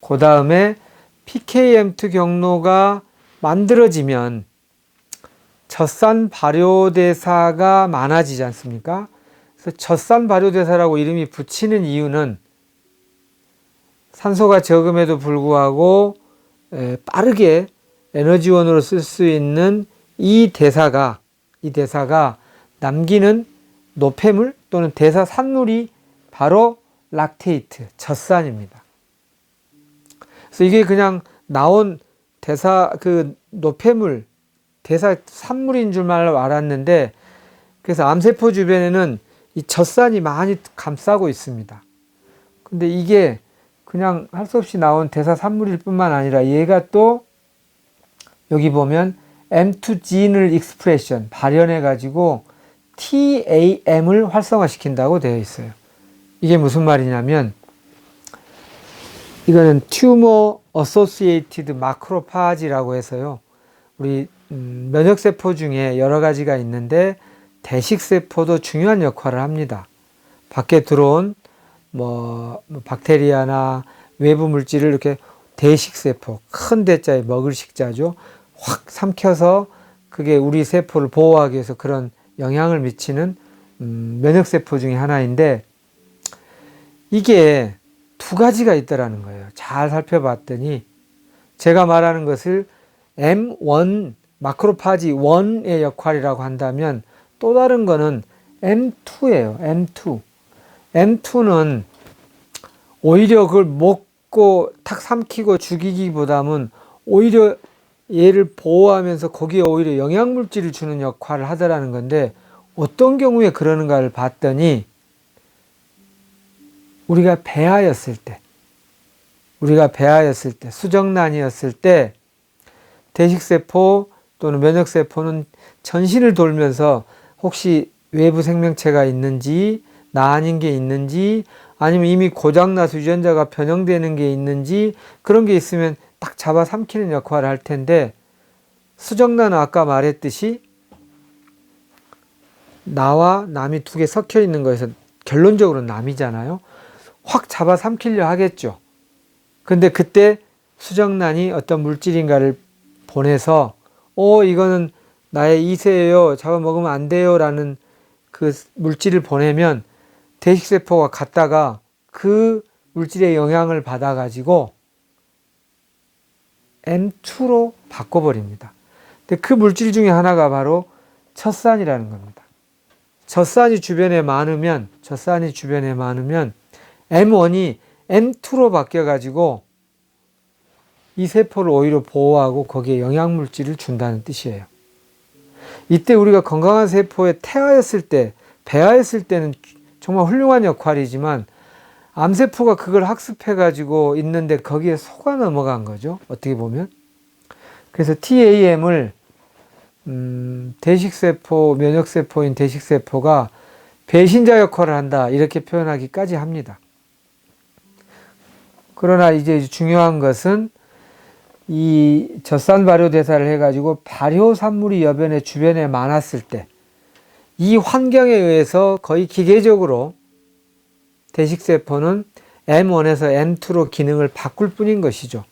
그 다음에 PKM2 경로가 만들어지면 젖산 발효대사가 많아지지 않습니까? 그래서 젖산 발효대사라고 이름이 붙이는 이유는 산소가 적음에도 불구하고 에, 빠르게 에너지원으로 쓸 수 있는 이 대사가 이 대사가 남기는 노폐물 또는 대사 산물이 바로 락테이트, 젖산입니다. 그래서 이게 그냥 나온 대사 그 노폐물, 대사 산물인 줄만 알았는데 그래서 암세포 주변에는 이 젖산이 많이 감싸고 있습니다. 근데 이게 그냥 할 수 없이 나온 대사 산물일 뿐만 아니라 얘가 또 여기 보면 M2 진을 익스프레션 발현해 가지고 TAM을 활성화시킨다고 되어 있어요. 이게 무슨 말이냐면 이거는 튜머 어소시에이티드 마크로파지라고 해서요. 우리 음, 면역 세포 중에 여러 가지가 있는데 대식 세포도 중요한 역할을 합니다. 밖에 들어온 뭐, 뭐 박테리아나 외부 물질을 이렇게 대식 세포 큰 대자에 먹을 식자죠. 확 삼켜서 그게 우리 세포를 보호하기 위해서 그런 영향을 미치는 음, 면역 세포 중에 하나인데 이게 두 가지가 있더라는 거예요. 잘 살펴봤더니 제가 말하는 것을 M1 마크로파지 1의 역할이라고 한다면 또 다른 거는 M2예요. M2. M2는 오히려 그걸 먹고 탁 삼키고 죽이기보다는 오히려 얘를 보호하면서 거기에 오히려 영양물질을 주는 역할을 하더라는 건데 어떤 경우에 그러는가를 봤더니 우리가 배아였을 때, 우리가 배아였을 때, 수정란이었을 때, 대식세포 또는 면역세포는 전신을 돌면서 혹시 외부 생명체가 있는지, 나 아닌 게 있는지, 아니면 이미 고장나서 유전자가 변형되는 게 있는지, 그런 게 있으면 딱 잡아 삼키는 역할을 할 텐데, 수정란은 아까 말했듯이, 나와 남이 두 개 섞여 있는 거에서 결론적으로 남이잖아요. 확 잡아 삼키려 하겠죠. 근데 그때 수정란이 어떤 물질인가를 보내서 어 이거는 나의 이세예요. 잡아먹으면 안 돼요 라는 그 물질을 보내면 대식세포가 갔다가 그 물질의 영향을 받아 가지고 M2로 바꿔버립니다. 근데 그 물질 중에 하나가 바로 젖산이라는 겁니다. 젖산이 주변에 많으면, 젖산이 주변에 많으면 M1이 M2로 바뀌어가지고 이 세포를 오히려 보호하고 거기에 영양물질을 준다는 뜻이에요. 이때 우리가 건강한 세포에 태아였을 때, 배아였을 때는 정말 훌륭한 역할이지만 암세포가 그걸 학습해가지고 있는데 거기에 속아 넘어간 거죠. 어떻게 보면. 그래서 TAM을 음, 대식세포, 면역세포인 대식세포가 배신자 역할을 한다. 이렇게 표현하기까지 합니다. 그러나 이제 중요한 것은 이 젖산 발효 대사를 해가지고 발효 산물이 여변의 주변에 많았을 때 이 환경에 의해서 거의 기계적으로 대식세포는 M1에서 M2로 기능을 바꿀 뿐인 것이죠.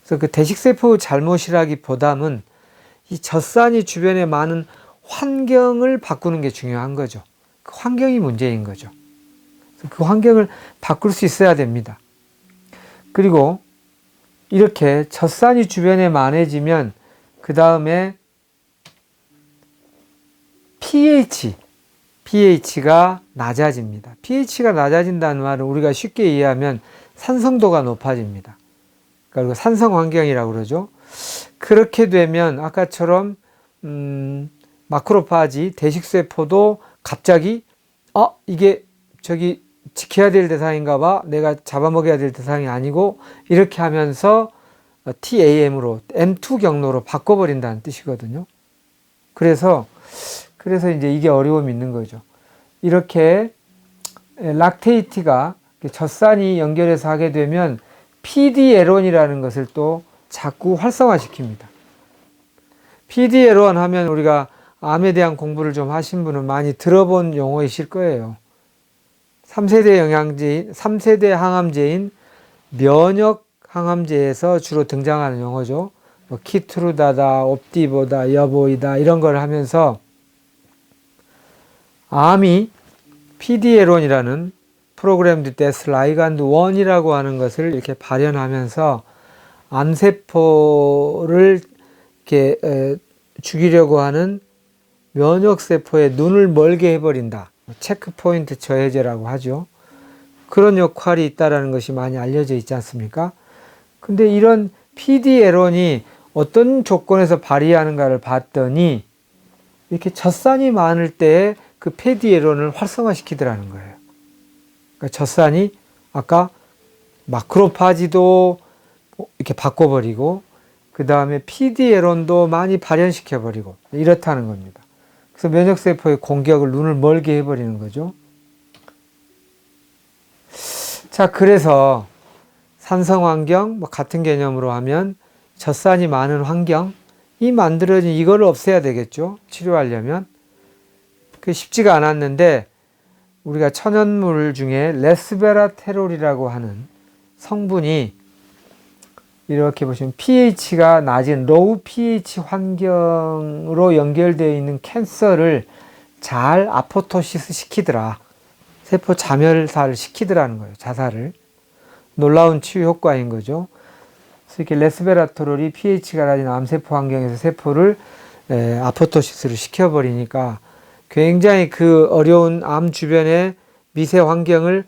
그래서 그 대식세포 잘못이라기보다는 이 젖산이 주변에 많은 환경을 바꾸는 게 중요한 거죠. 그 환경이 문제인 거죠. 그 환경을 바꿀 수 있어야 됩니다. 그리고 이렇게 젖산이 주변에 많아지면 그 다음에 pH, pH가 낮아집니다. pH가 낮아진다는 말은 우리가 쉽게 이해하면 산성도가 높아집니다. 그리고 산성 환경이라고 그러죠. 그렇게 되면 아까처럼 음, 마크로파지 대식세포도 갑자기 어 이게 저기 지켜야 될 대상인가 봐 내가 잡아먹여야 될 대상이 아니고 이렇게 하면서 TAM으로 M2 경로로 바꿔버린다는 뜻이거든요. 그래서 그래서 이제 이게 어려움이 있는 거죠. 이렇게 락테이트가 젖산이 연결해서 하게 되면 PDL1이라는 것을 또 자꾸 활성화시킵니다. PDL1 하면 우리가 암에 대한 공부를 좀 하신 분은 많이 들어본 용어이실 거예요. 3세대 영양제인, 3세대 항암제인 면역 항암제에서 주로 등장하는 용어죠. 뭐 키트루다다, 옵디보다, 여보이다 이런 걸 하면서 암이 PD에론이라는 프로그램드 데스 라이간드 1이라고 하는 것을 이렇게 발현하면서 암세포를 이렇게 에, 죽이려고 하는 면역세포의 눈을 멀게 해버린다. 체크포인트 저해제라고 하죠. 그런 역할이 있다라는 것이 많이 알려져 있지 않습니까? 근데 이런 PD에론이 어떤 조건에서 발휘하는가를 봤더니 이렇게 젖산이 많을 때그 PD에론을 활성화시키더라는 거예요. 그러니까 젖산이 아까 마크로파지도 이렇게 바꿔버리고 그 다음에 PD에론도 많이 발현시켜버리고 이렇다는 겁니다. 그래서 면역세포의 공격을 눈을 멀게 해버리는 거죠. 자, 그래서 산성 환경, 뭐 같은 개념으로 하면 젖산이 많은 환경, 이 만들어진 이걸 없애야 되겠죠. 치료하려면. 그 쉽지가 않았는데, 우리가 천연물 중에 레스베라테롤이라고 하는 성분이 이렇게 보시면 pH가 낮은 로우 pH 환경으로 연결되어 있는 캔서를 잘 아포토시스 시키더라. 세포 자멸사를 시키더라는 거예요. 자살을. 놀라운 치유 효과인 거죠. 이렇게 레스베라토롤이 pH가 낮은 암세포 환경에서 세포를 에, 아포토시스를 시켜버리니까 굉장히 그 어려운 암 주변의 미세 환경을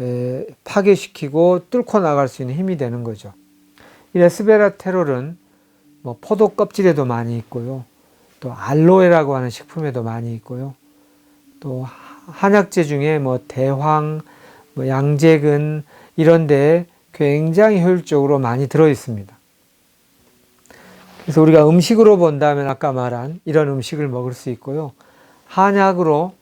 에, 파괴시키고 뚫고 나갈 수 있는 힘이 되는 거죠. 이 레스베라 테롤은 뭐 포도 껍질에도 많이 있고요. 또 알로에라고 하는 식품에도 많이 있고요. 또 한약재 중에 뭐 대황, 뭐 양재근 이런 데에 굉장히 효율적으로 많이 들어 있습니다. 그래서 우리가 음식으로 본다면 아까 말한 이런 음식을 먹을 수 있고요. 한약으로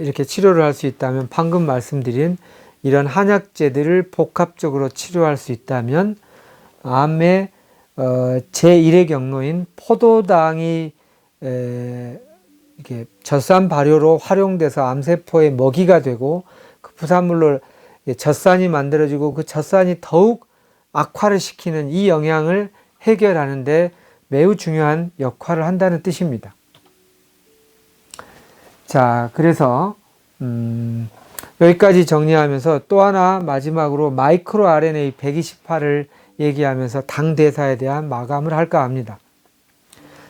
이렇게 치료를 할 수 있다면 방금 말씀드린 이런 한약재들을 복합적으로 치료할 수 있다면 암의 어, 제1의 경로인 포도당이 에, 이렇게 젖산 발효로 활용돼서 암세포의 먹이가 되고 그 부산물로 젖산이 만들어지고 그 젖산이 더욱 악화를 시키는 이 영향을 해결하는데 매우 중요한 역할을 한다는 뜻입니다. 자, 그래서 음, 여기까지 정리하면서 또 하나 마지막으로 마이크로 RNA 128을 얘기하면서 당 대사에 대한 마감을 할까 합니다.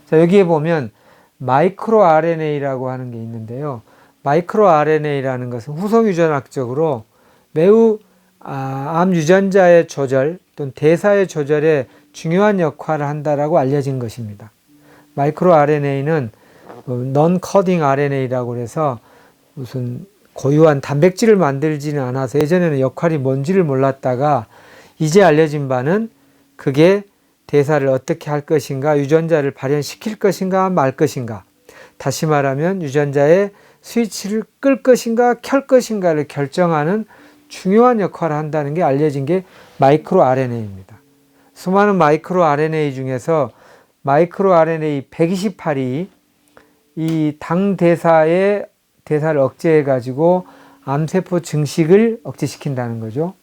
자, 여기에 보면 마이크로 RNA라고 하는 게 있는데요. 마이크로 RNA라는 것은 후속 유전학적으로 매우 아, 암 유전자의 조절 또는 대사의 조절에 중요한 역할을 한다라고 알려진 것입니다. 마이크로 RNA는 넌 커딩 RNA라고 해서 무슨 고유한 단백질을 만들지는 않아서 예전에는 역할이 뭔지를 몰랐다가 이제 알려진 바는 그게 대사를 어떻게 할 것인가, 유전자를 발현시킬 것인가, 말 것인가. 다시 말하면 유전자의 스위치를 끌 것인가, 켤 것인가를 결정하는 중요한 역할을 한다는 게 알려진 게 마이크로 RNA입니다. 수많은 마이크로 RNA 중에서 마이크로 RNA 128이 이 당 대사의 대사를 억제해 가지고 암세포 증식을 억제시킨다는 거죠.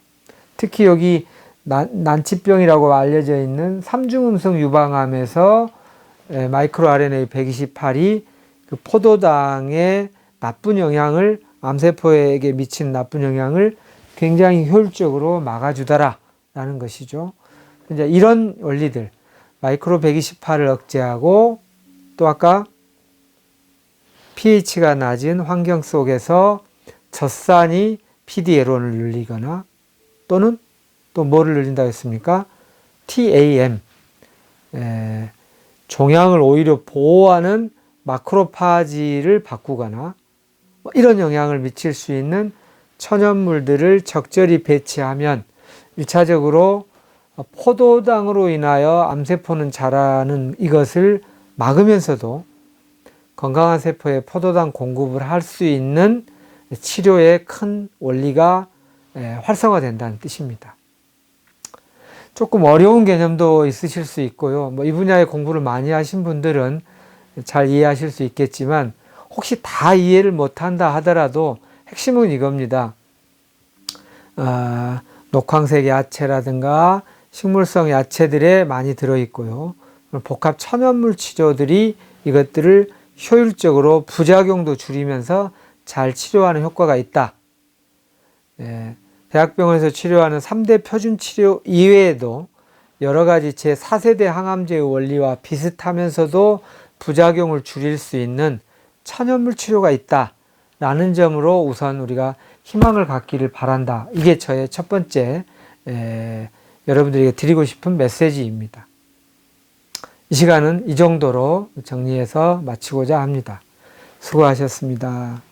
특히 여기 난, 치병이라고 알려져 있는 삼중음성 유방암에서 마이크로 RNA 128이 그 포도당의 나쁜 영향을 암세포에게 미치는 나쁜 영향을 굉장히 효율적으로 막아주더라라는 것이죠. 이제 이런 원리들 마이크로 128을 억제하고 또 아까 pH가 낮은 환경 속에서 젖산이 PD에론을 늘리거나 또는 또 뭐를 늘린다고 했습니까? TAM. 에, 종양을 오히려 보호하는 마크로파지를 바꾸거나 뭐 이런 영향을 미칠 수 있는 천연물들을 적절히 배치하면 1차적으로 포도당으로 인하여 암세포는 자라는 이것을 막으면서도 건강한 세포에 포도당 공급을 할 수 있는 치료의 큰 원리가 활성화된다는 뜻입니다. 조금 어려운 개념도 있으실 수 있고요. 뭐 이 분야의 공부를 많이 하신 분들은 잘 이해하실 수 있겠지만 혹시 다 이해를 못한다 하더라도 핵심은 이겁니다. 아, 녹황색 야채라든가 식물성 야채들에 많이 들어있고요. 복합 천연물 치료들이 이것들을 효율적으로 부작용도 줄이면서 잘 치료하는 효과가 있다. 예, 대학병원에서 치료하는 3대 표준 치료 이외에도 여러 가지 제 4세대 항암제의 원리와 비슷하면서도 부작용을 줄일 수 있는 천연물 치료가 있다. 라는 점으로 우선 우리가 희망을 갖기를 바란다. 이게 저의 첫 번째 에, 여러분들에게 드리고 싶은 메시지입니다. 이 시간은 이 정도로 정리해서 마치고자 합니다. 수고하셨습니다.